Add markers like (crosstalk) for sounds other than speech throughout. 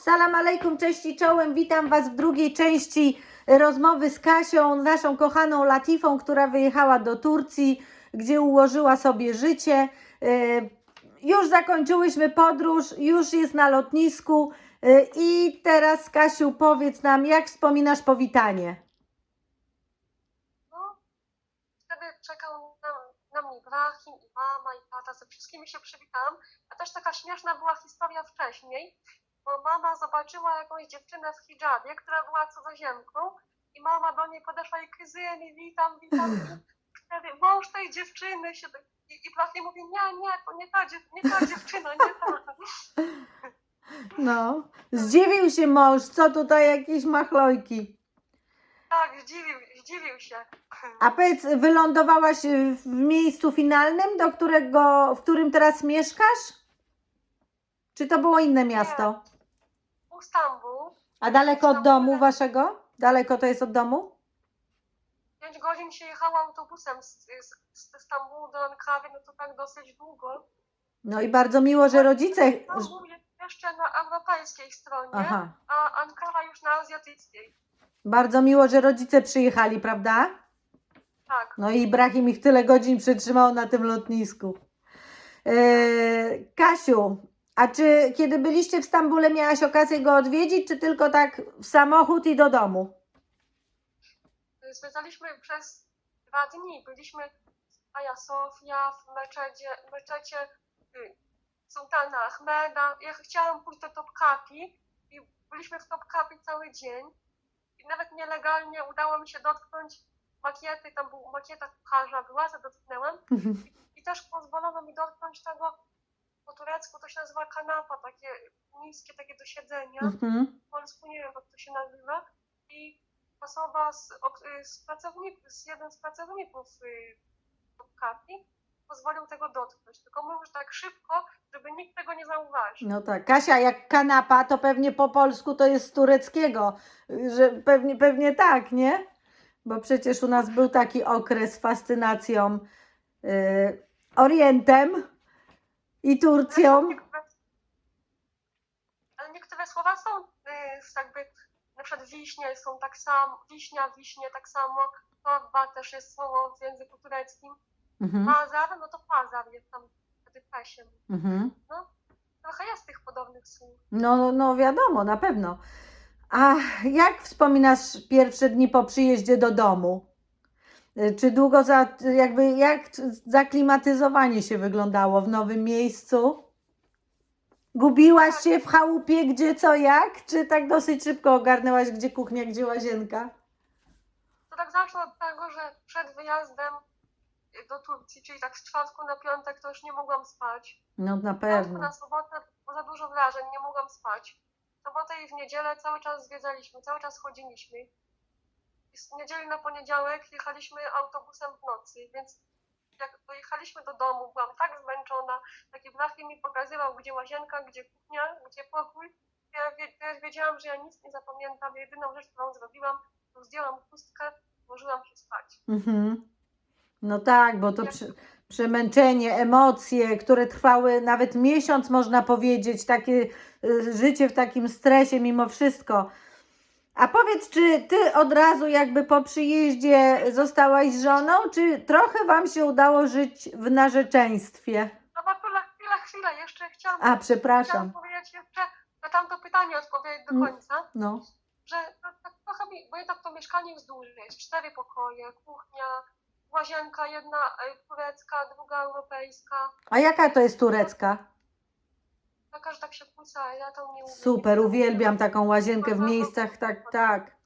Salam alejkum, cześć i czołem. Witam Was w drugiej części rozmowy z Kasią, naszą kochaną Latifą, która wyjechała do Turcji, gdzie ułożyła sobie życie. Yy, Już zakończyłyśmy podróż, już jest na lotnisku. Yy, I teraz, Kasiu, powiedz nam, jak wspominasz powitanie? No, wtedy czekał na, na mnie Ibrahim i mama i tata, ze wszystkimi się przywitałam. A też taka śmieszna była historia wcześniej, bo mama zobaczyła jakąś dziewczynę w hijabie, która była cudzoziemką i mama do niej podeszła i kyzyni, witam, witam. I wtedy mąż tej dziewczyny się... I Ibrahim mówi, nie, nie, to nie ta, nie ta dziewczyna, nie ta. No, zdziwił się mąż, co tutaj jakieś machlojki. Tak, zdziwił, zdziwił się. A powiedz, wylądowałaś w miejscu finalnym, do którego, w którym teraz mieszkasz? Czy to było inne miasto? Stambuł, A daleko od domu waszego? Daleko to jest od domu? 5 godzin się jechało autobusem z, z, z Stambułu do Ankary, no to tak dosyć długo. No i bardzo miło, że rodzice. Stambuł jest jeszcze na europejskiej stronie, Aha. a Ankara już na azjatyckiej. Bardzo miło, że rodzice przyjechali, prawda? Tak. No i Ibrahim ich tyle godzin przytrzymał na tym lotnisku. Eee, Kasiu, a czy kiedy byliście w Stambule miałaś okazję go odwiedzić, czy tylko tak w samochód i do domu? Zwiedzaliśmy przez dwa dni. Byliśmy w Hagia Sofia, w meczecie, meczecie y, Sultana Ahmeda. Ja chciałam pójść do Topkapi i byliśmy w Topkapi cały dzień. I nawet nielegalnie udało mi się dotknąć makiety, tam był makieta kucharza była, to dotknęłam. I też pozwolono mi dotknąć tego, turecku to się nazywa kanapa, takie niskie, takie do siedzenia. Mhm. W polsku nie wiem, jak to się nazywa. I osoba z, z pracowników, z jeden z pracowników y, kapi pozwolił tego dotknąć. Tylko mówił, że tak szybko, żeby nikt tego nie zauważył. No tak, Kasia, jak kanapa, to pewnie po polsku to jest z tureckiego, że pewnie, pewnie tak, nie? Bo przecież u nas był taki okres fascynacją y, Orientem i Turcją. Ale niektóre, słowa są y, jakby, na przykład wiśnie są tak samo, wiśnia, wiśnie tak samo, torba też jest słowo w języku tureckim. Mhm, Pazar, no to pazar jest tam wtedy pesiem. mhm. Trochę jest tych podobnych słów. No, no, no wiadomo, na pewno. A jak wspominasz pierwsze dni po przyjeździe do domu? Y, Czy długo za, jakby jak zaklimatyzowanie się wyglądało w nowym miejscu? Gubiłaś się w chałupie, gdzie co jak? Czy tak dosyć szybko ogarnęłaś, gdzie kuchnia, gdzie łazienka? To tak zacznę od tego, że przed wyjazdem do Turcji, czyli tak z czwartku na piątek, to już nie mogłam spać. No na pewno. na sobotę było za dużo wrażeń, nie mogłam spać. W sobotę i w niedzielę cały czas zwiedzaliśmy, cały czas chodziliśmy. Z niedzieli na poniedziałek jechaliśmy autobusem w nocy, więc jak dojechaliśmy do domu, byłam tak zmęczona, taki Ibrahim mi pokazywał, gdzie łazienka, gdzie kuchnia, gdzie pokój. Ja, wiedziałam, że ja nic nie zapamiętam. Jedyną rzecz, którą zrobiłam, to zdjęłam chustkę, włożyłam się spać. Mhm. No tak, bo to prze, przemęczenie, emocje, które trwały nawet miesiąc, można powiedzieć, takie y, życie w takim stresie mimo wszystko. A powiedz, czy ty od razu jakby po przyjeździe zostałaś żoną, czy trochę wam się udało żyć w narzeczeństwie? No bo chwila, chwila, chwila, jeszcze chciałam, A, chciałam przepraszam. powiedzieć jeszcze na tamto pytanie odpowiedzieć do Mm. końca, No. że tak, tak trochę mi, bo jednak to mieszkanie jest duże, jest cztery pokoje, kuchnia, łazienka, jedna e, turecka, druga europejska, A jaka to jest turecka? Taka, że tak się kłóca, ja to nie umiem. Super, uwielbiam taką łazienkę w miejscach, tak, tak.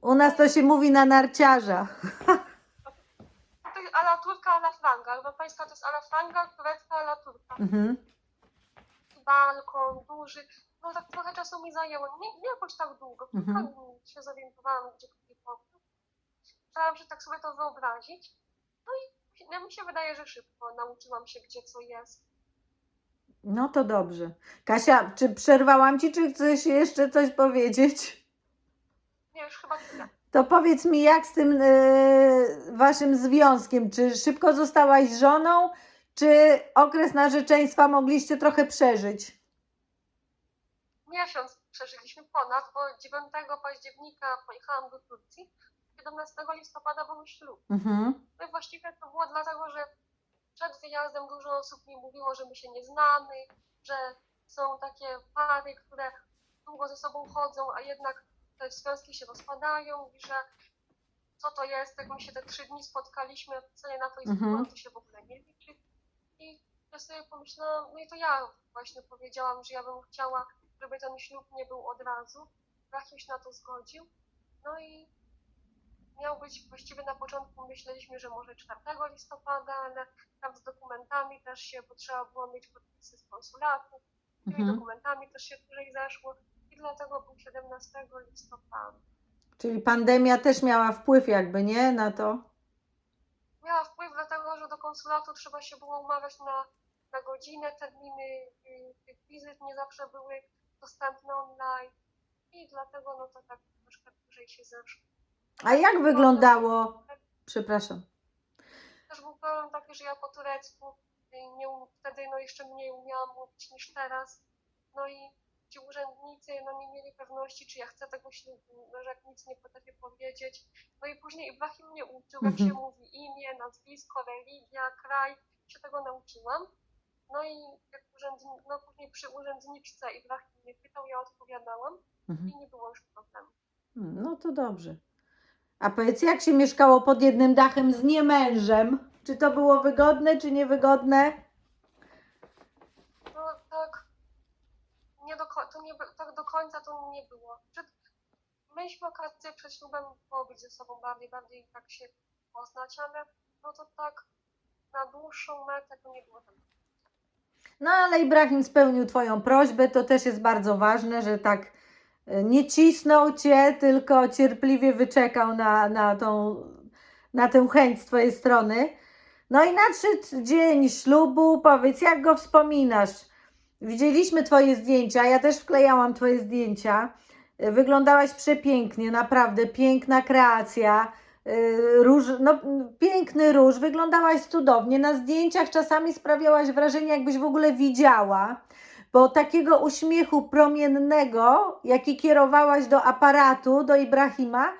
U nas to się mówi na narciarza. To jest ala turka, ala franga, europejska to jest ala franga, turecka, ala turka. Mhm. Balkon duży, no tak trochę czasu mi zajęło, nie, nie jakoś tak długo, Mhm. mhm. się zorientowałam, gdzie kupić pokój. Chciałam się tak sobie to wyobrazić, no i ja mi się wydaje, że szybko nauczyłam się, gdzie co jest. No to dobrze. Kasia, czy przerwałam ci, czy chcesz jeszcze coś powiedzieć? Nie, już chyba tyle. To powiedz mi, jak z tym e, waszym związkiem? Czy szybko zostałaś żoną, czy okres narzeczeństwa mogliście trochę przeżyć? miesiąc przeżyliśmy ponad, bo 9 października pojechałam do Turcji, 17 listopada był ślub. Mhm. No i właściwie to było dlatego, że przed wyjazdem dużo osób mi mówiło, że my się nie znamy, że są takie pary, które długo ze sobą chodzą, a jednak te związki się rozpadają i że co to jest, jak my się te trzy dni spotkaliśmy, pisanie na Facebooku, Mhm. to się w ogóle nie liczy. I ja sobie pomyślałam, no i to ja właśnie powiedziałam, że ja bym chciała, żeby ten ślub nie był od razu. Rachim się na to zgodził. No i miał być właściwie na początku myśleliśmy, że może 4 listopada, ale tam z dokumentami też się, bo trzeba było mieć podpisy z konsulatu, tymi Mhm. dokumentami też się dłużej zeszło i dlatego był 17 listopada. Czyli pandemia też miała wpływ jakby, nie? Na to? Miała wpływ dlatego, że do konsulatu trzeba się było umawiać na, na godzinę, terminy y, tych wizyt nie zawsze były dostępne online i dlatego no to tak troszkę dłużej się zeszło. A jak wyglądało... Przepraszam. Też był problem taki, że ja po turecku nie, um- wtedy no jeszcze mniej umiałam mówić niż teraz. No i ci urzędnicy no nie mieli pewności, czy ja chcę tego ślubu, no, że jak nic nie potrafię powiedzieć. No i później Ibrahim mnie uczył, jak Mhm. się mówi imię, nazwisko, religia, kraj, się tego nauczyłam. No i jak urzędni, no później przy urzędniczce Ibrahim mnie pytał, ja odpowiadałam Mhm. i nie było już problemu. No to dobrze. A powiedz, jak się mieszkało pod jednym dachem z niemężem? Czy to było wygodne, czy niewygodne? No tak, nie do, ko- to nie, by- tak do końca to nie było. Przed, mieliśmy okazję przed ślubem pobyć ze sobą bardziej, bardziej tak się poznać, ale no to tak na dłuższą metę to nie było tak. No ale Ibrahim spełnił Twoją prośbę, to też jest bardzo ważne, że tak nie cisnął Cię, tylko cierpliwie wyczekał na, na, tą, na tę chęć z Twojej strony. No i nadszedł dzień ślubu, powiedz, jak go wspominasz? Widzieliśmy Twoje zdjęcia, ja też wklejałam Twoje zdjęcia. Wyglądałaś przepięknie, naprawdę piękna kreacja. Yy, Róż, no, piękny róż, wyglądałaś cudownie. Na zdjęciach czasami sprawiałaś wrażenie, jakbyś w ogóle widziała, bo takiego uśmiechu promiennego, jaki kierowałaś do aparatu, do Ibrahima,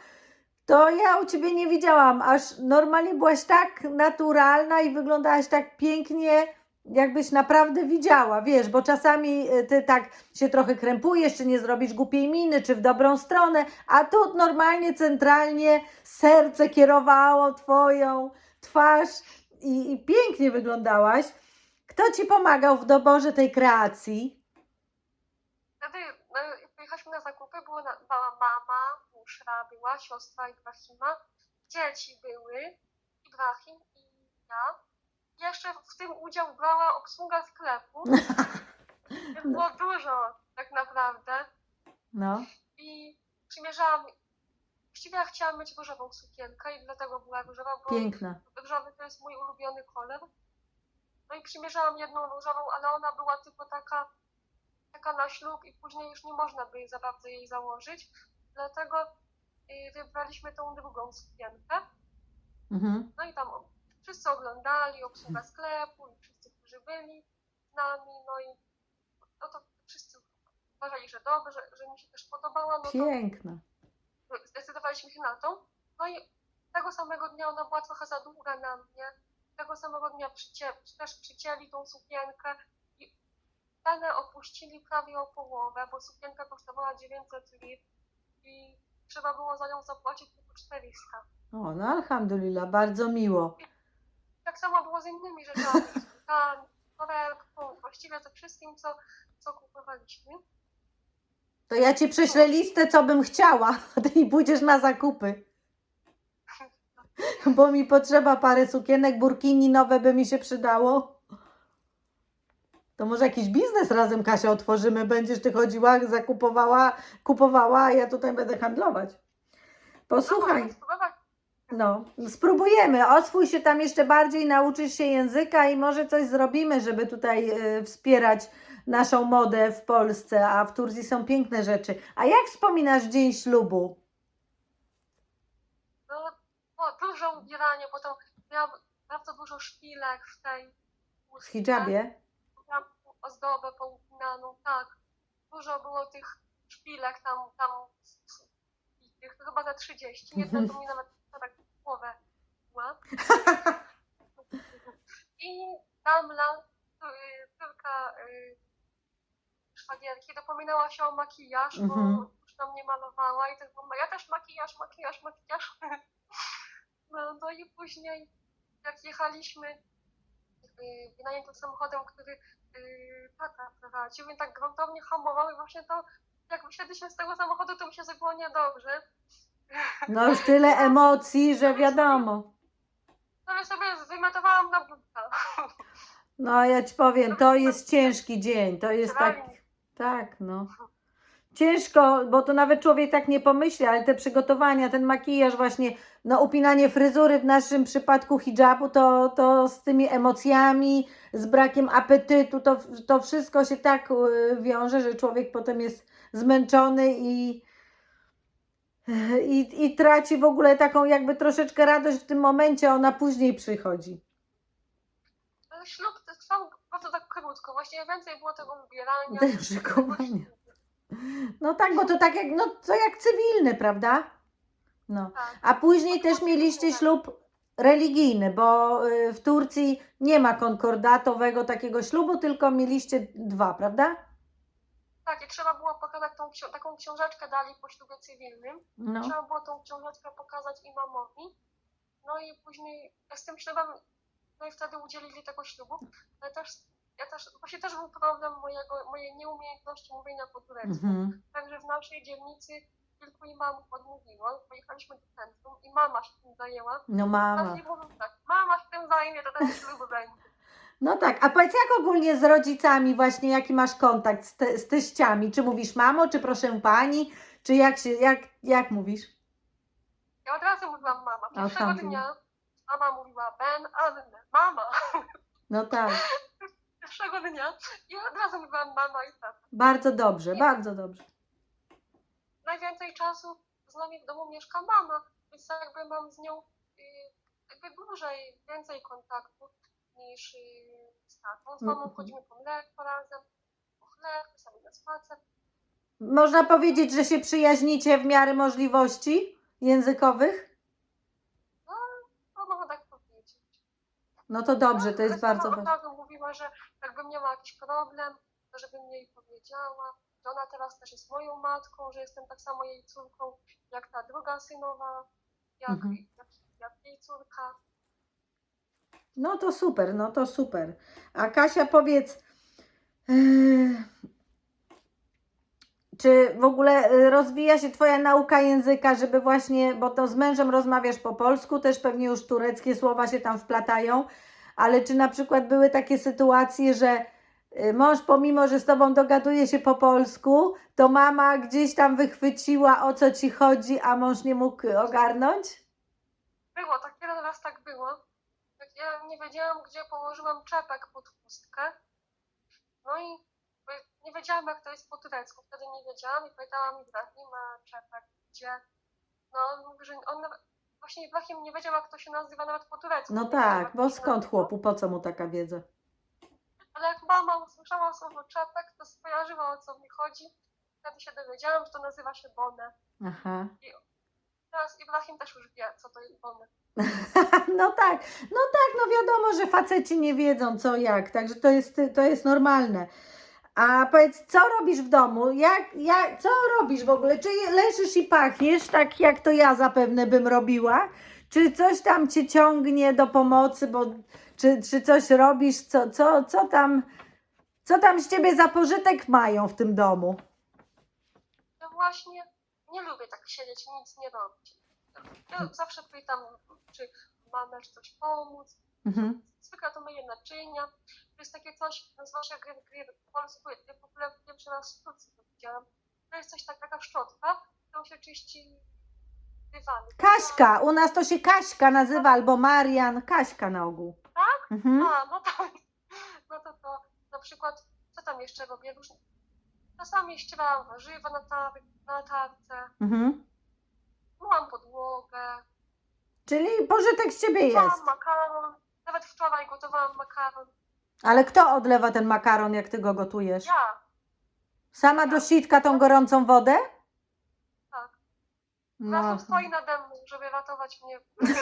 to ja u ciebie nie widziałam. Aż normalnie byłaś tak naturalna i wyglądałaś tak pięknie, jakbyś naprawdę widziała, wiesz, bo czasami y, ty tak się trochę krępujesz, czy nie zrobisz głupiej miny, czy w dobrą stronę, a tu normalnie, centralnie serce kierowało twoją twarz i, i pięknie wyglądałaś. Kto ci pomagał w doborze tej kreacji? Wtedy no, pojechaliśmy na zakupy, była, na, była mama, Buszra była, siostra Ibrahima, dzieci były, Ibrahim i ja. Jeszcze w tym udział brała obsługa sklepu. (laughs) Było dużo tak naprawdę. No, i przymierzałam. Właściwie ja chciałam mieć różową sukienkę i dlatego była różowa, bo piękna. różowy to jest mój ulubiony kolor. No i przymierzałam jedną różową, ale ona była tylko taka, taka na ślub i później już nie można by za bardzo jej założyć. Dlatego y, wybraliśmy tą drugą sukienkę. Mhm. No i tam wszyscy oglądali, obsługa sklepu i wszyscy, którzy byli z nami, no i no to wszyscy uważali, że dobrze, że, że mi się też podobała, no Piękna. zdecydowaliśmy się na to. No i tego samego dnia ona była trochę za długa na mnie. Tego samego dnia przycie, też przycięli tą sukienkę i cenę opuścili prawie o połowę, bo sukienka kosztowała 900 lir i trzeba było za nią zapłacić tylko 400. O, no alhamdulillah, bardzo miło. Tak samo było z innymi rzeczami, z butami, torebką, właściwie ze wszystkim, co, co kupowaliśmy. To ja ci prześlę listę, co bym chciała, a (laughs) ty i pójdziesz na zakupy. (laughs) Bo mi potrzeba parę sukienek, burkini nowe by mi się przydało. To może jakiś biznes razem, Kasia, otworzymy. Będziesz ty chodziła, zakupowała, kupowała, a ja tutaj będę handlować. Posłuchaj, no, spróbujemy. Oswój się tam jeszcze bardziej, nauczysz się języka i może coś zrobimy, żeby tutaj y, wspierać naszą modę w Polsce, a w Turcji są piękne rzeczy. A jak wspominasz dzień ślubu? No, dużo ubierania, bo tam miałam bardzo dużo szpilek w tej W hijabie? Miałam ozdobę poupinaną, tak. Dużo było tych szpilek tam, tam tych, to chyba za 30, nie (laughs) to mi nawet tak w głowę była. (laughs) I Damla, y, córka y, szwagierki, dopominała się o makijaż, Mhm. bo już tam nie malowała i tylko ja też makijaż, makijaż, makijaż. (laughs) No, no i później jak jechaliśmy y, wynajętym samochodem, który y, tata prowadził i tak gruntownie hamował i właśnie to jak wysiedliśmy z tego samochodu, to mi się zrobiło niedobrze. No już tyle (laughs) emocji, że wiadomo. No ja sobie wymiotowałam na buta. No ja ci powiem, to jest (laughs) ciężki dzień, to jest tak, tak, no. Ciężko, bo to nawet człowiek tak nie pomyśli, ale te przygotowania, ten makijaż właśnie, no upinanie fryzury w naszym przypadku hijabu, to, to z tymi emocjami, z brakiem apetytu, to, to wszystko się tak y, wiąże, że człowiek potem jest zmęczony i, i, i traci w ogóle taką jakby troszeczkę radość w tym momencie, ona później przychodzi. Ślub trwał bardzo tak krótko, właśnie więcej było tego ubierania. Szykowania. No tak, bo to tak jak, no to jak cywilny, prawda? No. Tak. A później też mieliście ślub religijny, bo y, w Turcji nie ma konkordatowego takiego ślubu, tylko mieliście dwa, prawda? Tak, i trzeba było pokazać tą, taką książeczkę dali po ślubie cywilnym. No. Trzeba było tą książeczkę pokazać imamowi. No i później z tym ślubem, no i wtedy udzielili tego ślubu. Ale też, ja też, właśnie też był problem mojego, mojej nieumiejętności mówienia po turecku. Mhm. Także w naszej dzielnicy kilku imamów odmówiło. Pojechaliśmy do centrum i mama się tym zajęła. No mama. nie mówią tak, mama się tym zajmie, to ten ślub będzie. No tak, a powiedz jak ogólnie z rodzicami właśnie, jaki masz kontakt z, te, z teściami? Czy mówisz mamo, czy proszę pani, czy jak się, jak, jak mówisz? Ja od razu mówiłam mama. Pierwszego dnia mama mówiła Ben, Anne, mama. No tak, Pierwszego dnia i od razu mówiłam mama i tata. bardzo dobrze, bardzo dobrze. Najwięcej czasu z nami w domu mieszka mama, więc jakby mam z nią y, jakby dłużej, więcej kontaktu niż y, z tatą. Z mamą Mhm. chodzimy po mleko razem, po chleb, czasami na spacer. Można powiedzieć, że się przyjaźnicie w miarę możliwości językowych? No można tak. No to dobrze, to jest bardzo ważne. razu mówiła, że jakbym miała jakiś problem, to żebym jej powiedziała, że ona teraz też jest moją matką, że jestem tak samo jej córką, jak ta druga synowa, jak, Mhm. jak, jak jej córka. No to super, no to super. A Kasia, powiedz, yy, czy w ogóle y, rozwija się Twoja nauka języka, żeby właśnie, bo to z mężem rozmawiasz po polsku, też pewnie już tureckie słowa się tam wplatają, ale czy na przykład były takie sytuacje, że y, mąż pomimo, że z Tobą dogaduje się po polsku, to mama gdzieś tam wychwyciła o co Ci chodzi, a mąż nie mógł ogarnąć? Było, tak jeden raz tak było. Ja nie wiedziałam, gdzie położyłam czepek pod chustkę. No i bo nie wiedziałam, jak to jest po turecku. Wtedy nie wiedziałam i pytałam Ibrahima czepek, gdzie. No on mówi, że on nawet, właśnie Ibrahim nie wiedział, jak to się nazywa nawet po turecku. No tak, bo skąd chłopu, po co mu taka wiedza? Ale jak mama usłyszała słowo czepek, to skojarzyła o co mi chodzi. Wtedy się dowiedziałam, że to nazywa się bonę. Aha. Teraz Ibrahim też już wie, co to jest bonę. (laughs) No tak, no tak, no wiadomo, że faceci nie wiedzą co jak, także to jest, to jest normalne. A powiedz, co robisz w domu? Jak, jak, co robisz w ogóle? Czy leżysz i pachniesz, tak jak to ja zapewne bym robiła? Czy coś tam cię ciągnie do pomocy, bo czy, czy coś robisz, co, co, co tam, co tam z ciebie za pożytek mają w tym domu? Ja właśnie nie lubię tak siedzieć nic nie robić. Ja Hmm. zawsze pytam, czy mamy coś pomóc. Mhm. Zwykle to myję naczynia. To jest takie coś, nazywa się grill, grill po polsku, ja w ogóle pierwszy raz w Turcji to widziałam. To jest coś tak, taka szczotka, którą się czyści dywany. Kaśka, u nas to się Kaśka nazywa, albo Marian, Kaśka na ogół. Tak? Mhm. A, no to, (laughs) no to to na przykład, co tam jeszcze robię? Różne, czasami ścierałam warzywa na, tar na tarce, Mhm. myłam podłogę, Czyli pożytek z ciebie jest. gotowałam makaron. Nawet wczoraj gotowałam makaron. Ale kto odlewa ten makaron, jak ty go gotujesz? Ja. Sama do sitka tą gorącą wodę? Tak. No, Razem stoi nade mną, żeby ratować mnie. (laughs)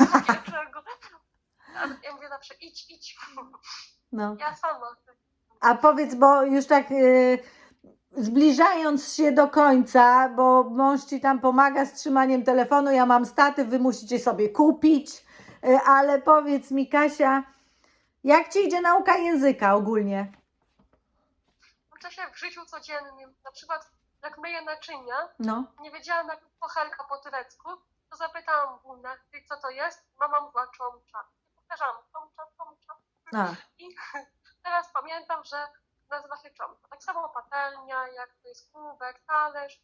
Ja mówię zawsze idź, idź. no. Ja sama. A powiedz, bo już tak y, zbliżając się do końca, bo mąż ci tam pomaga z trzymaniem telefonu, ja mam statyw, wy musicie sobie kupić, ale powiedz mi Kasia, jak ci idzie nauka języka ogólnie? Uczę się w życiu codziennym. Na przykład jak myję naczynia, No, nie wiedziałam jak pochelka po turecku, to zapytałam Bunę, ty co to jest? Mama mówiła czomcza. Powtarzałam czomcza, czomcza. a, I (laughs) teraz pamiętam, że nazywa się czomcza. Tak samo patelnia, jak to jest kubek, talerz.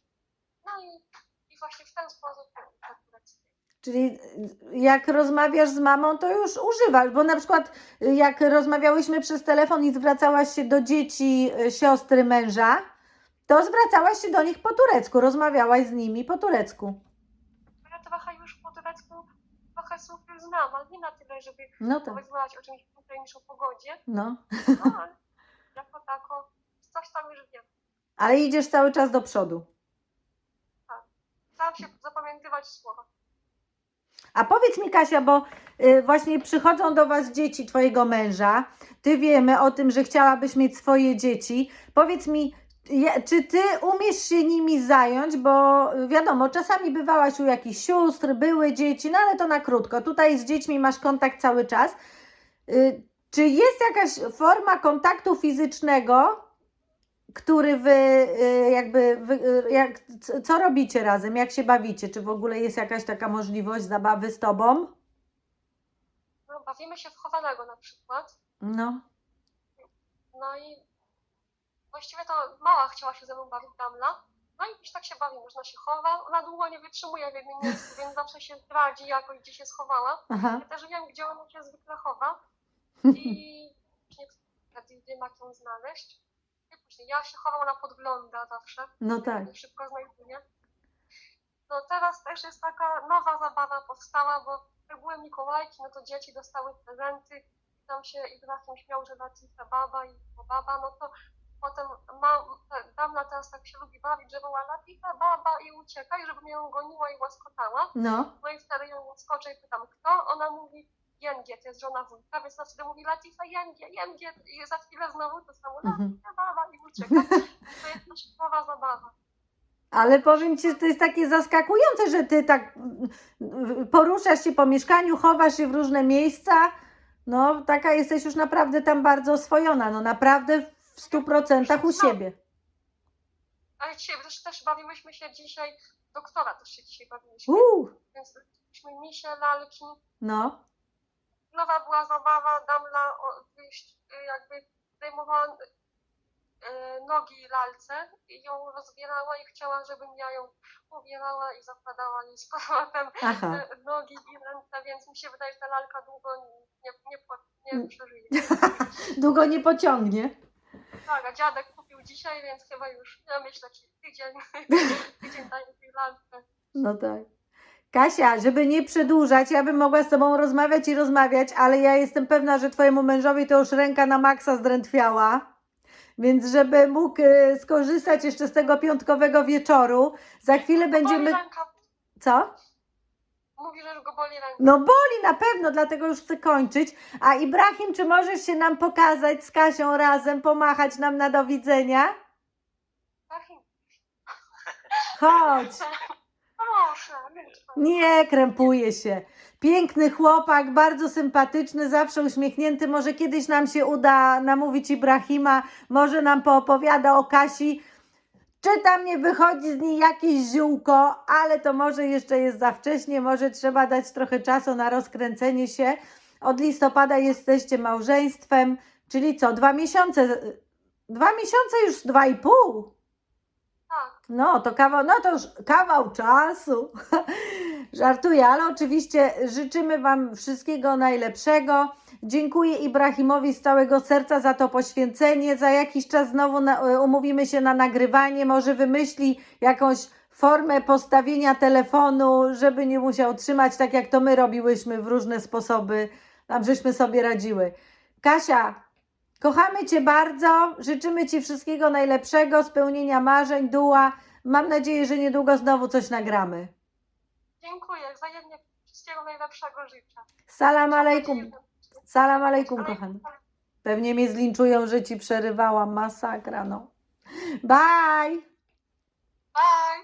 No i, i właśnie w ten sposób uczę tureckiego. Czyli y, jak rozmawiasz z mamą, to już używasz, bo na przykład y, jak rozmawiałyśmy przez telefon i zwracałaś się do dzieci y, siostry męża, to zwracałaś się do nich po turecku, rozmawiałaś z nimi po turecku. Ja trochę już po turecku trochę słów już znam, ale nie na tyle, żeby No tak, porozmawiać o czymś więcej niż o pogodzie. no. No, ale (laughs) jako tako coś tam już wiem. Ale idziesz cały czas do przodu. Staram się zapamiętywać słowa. A powiedz mi, Kasia, bo y, właśnie przychodzą do Was dzieci Twojego męża. Ty wiemy o tym, że chciałabyś mieć swoje dzieci. Powiedz mi, czy Ty umiesz się nimi zająć? Bo y, wiadomo, czasami bywałaś u jakichś sióstr, były dzieci, no ale to na krótko. Tutaj z dziećmi masz kontakt cały czas. Y, Czy jest jakaś forma kontaktu fizycznego, który wy y, jakby, wy, y, jak, co robicie razem, jak się bawicie? Czy w ogóle jest jakaś taka możliwość zabawy z tobą? No, bawimy się w chowanego na przykład. No, No i właściwie to mała chciała się ze mną bawić Damla. No i już tak się bawi, można się chowa. Ona długo nie wytrzymuje w jednym miejscu, więc zawsze się zdradzi jakoś, gdzie się schowała. aha, Ja też wiem, gdzie ona się zwykle chowa. (laughs) I nie wiem, jak ją znaleźć. I później ja się chowam, ona podgląda zawsze. no tak. Szybko znajduje. No teraz też jest taka nowa zabawa powstała, bo jak były Mikołajki, no to dzieci dostały prezenty. Tam się Ibrahim śmiał, że Latifa baba i bo baba, no to potem mam, Damla teraz tak się lubi bawić, że woła Latifa baba i uciekaj, żeby ją goniła i łaskotała. No, No i wtedy ją łaskoczę i pytam, kto? Ona mówi, Jęgie, to jest żona wujka, więc na wtedy mówi Latifa Jęgie, Jęgie i za chwilę znowu to samo Mhm. Latifa baba i ucieka. (laughs) To jest też nowa zabawa. ale powiem Ci, że to jest takie zaskakujące, że Ty tak poruszasz się po mieszkaniu, chowasz się w różne miejsca. No, taka jesteś już naprawdę tam bardzo oswojona, no naprawdę w stu procentach u siebie. Ale dzisiaj też, też bawiłyśmy się dzisiaj, doktora też się dzisiaj bawiłyśmy, Uuu, więc mieliśmy misie, lalki. no, Nowa była zabawa, Damla wyjść, y, jakby zdejmowała y, nogi lalce i ją rozbierała i chciała, żebym ja ją ubierała i zakładała jej z powrotem y, nogi i ręce, więc mi się wydaje, że ta lalka długo nie, nie, Mm. nie przeżyje. (laughs) Długo nie pociągnie. Tak, a dziadek kupił dzisiaj, więc chyba już, ja myślę, taki tydzień, (laughs) tydzień daje tej lalce. No tak. Kasia, żeby nie przedłużać, ja bym mogła z Tobą rozmawiać i rozmawiać, ale ja jestem pewna, że Twojemu mężowi to już ręka na maksa zdrętwiała. Więc żeby mógł e, skorzystać jeszcze z tego piątkowego wieczoru, za chwilę będziemy... Co? mówi, że już go boli ręka. No boli na pewno, dlatego już chcę kończyć. A Ibrahim, czy możesz się nam pokazać z Kasią razem, pomachać nam na do widzenia? Achim, Chodź. (laughs) Nie, krępuje się. Piękny chłopak, bardzo sympatyczny, zawsze uśmiechnięty. Może kiedyś nam się uda namówić Ibrahima, może nam poopowiada o Kasi. Czy tam nie wychodzi z niej jakieś ziółko, ale to może jeszcze jest za wcześnie, może trzeba dać trochę czasu na rozkręcenie się. Od listopada jesteście małżeństwem, czyli co, dwa miesiące, dwa miesiące już dwa i pół. No, to kawał, no to już kawał czasu. (laughs) Żartuję, ale oczywiście życzymy Wam wszystkiego najlepszego. Dziękuję Ibrahimowi z całego serca za to poświęcenie. Za jakiś czas znowu na, e, umówimy się na nagrywanie. Może wymyśli jakąś formę postawienia telefonu, żeby nie musiał trzymać tak jak to my robiłyśmy w różne sposoby. Tam żeśmy sobie radziły. Kasia, Kochamy Cię bardzo, życzymy Ci wszystkiego najlepszego, spełnienia marzeń, duła. Mam nadzieję, że niedługo znowu coś nagramy. Dziękuję, wzajemnie wszystkiego najlepszego życzę. Salam alejkum. Salam alejkum, Ale- kochany. Pewnie mnie zlinczują, że Ci przerywałam. Masakra, no. Bye! Bye!